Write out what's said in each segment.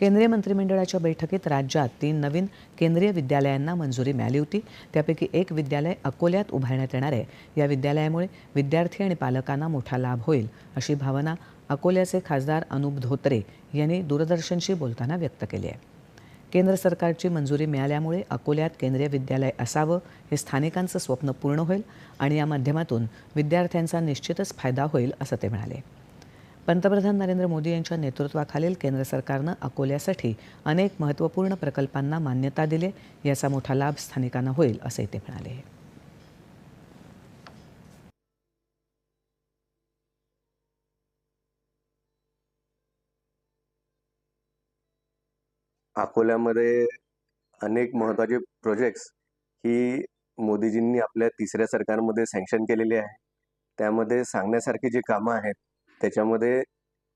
केंद्रीय मंत्रिमंडळाच्या बैठकीत राज्यात तीन नवीन केंद्रीय विद्यालयांना मंजुरी मिळाली होती. त्यापैकी एक विद्यालय अकोल्यात उभारण्यात येणार आहे. या विद्यालयामुळे विद्यार्थी आणि पालकांना मोठा लाभ होईल अशी भावना अकोल्याचे खासदार अनुप धोत्रे यांनी दूरदर्शनशी बोलताना व्यक्त केली आहे. केंद्र सरकारची मंजुरी मिळाल्यामुळे अकोल्यात केंद्रीय विद्यालय असावं हे स्थानिकांचं स्वप्न पूर्ण होईल आणि या माध्यमातून विद्यार्थ्यांचा निश्चितच फायदा होईल असं ते म्हणाले. पंतप्रधान नरेंद्र मोदी यांच्या नेतृत्वाखालील केंद्र सरकारनं अकोल्यासाठी अनेक महत्त्वपूर्ण प्रकल्पांना मान्यता दिली याचा मोठा लाभ स्थानिकांना होईल असंही ते म्हणाले. अकोल्यामध्ये अनेक महत्त्वाचे प्रोजेक्ट्स ही मोदीजींनी आपल्या तिसऱ्या सरकारमध्ये सँक्शन केलेली आहे. त्यामध्ये सांगण्यासारखी जी कामं आहेत त्याच्यामध्ये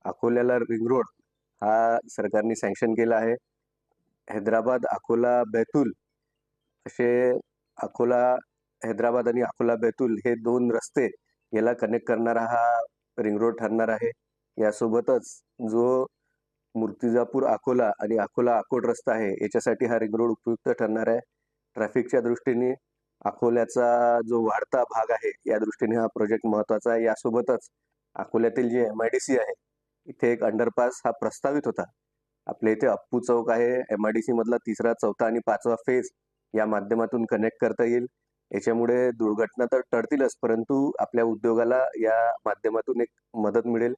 अकोल्याला रिंग रोड हा सरकारने सँक्शन केला आहे. हैदराबाद अकोला बैतूल असे अकोला हैदराबाद आणि अकोला बैतूल हे दोन रस्ते याला कनेक्ट करणारा हा रिंग रोड ठरणार आहे. यासोबतच जो मूर्तिजापूर अकोला आणि अकोला अकोट रस्ता आहे याच्यासाठी हा रिंग रोड उपयुक्त ठरणार आहे. ट्रॅफिकच्या दृष्टीने अकोल्याचा जो वाढता भाग आहे या दृष्टीने हा प्रोजेक्ट महत्त्वाचा आहे. यासोबतच अकोल्यातील जे एम आय डी सी आहे इथे एक अंडरपास हा प्रस्तावित होता. आपल्या इथे अप्पू चौक आहे. एम आय डी सी मधला तिसरा चौथा आणि पाचवा फेज या माध्यमातून कनेक्ट करता येईल. याच्यामुळे दुर्घटना तर टळतीलच परंतु आपल्या उद्योगाला या माध्यमातून एक मदत मिळेल.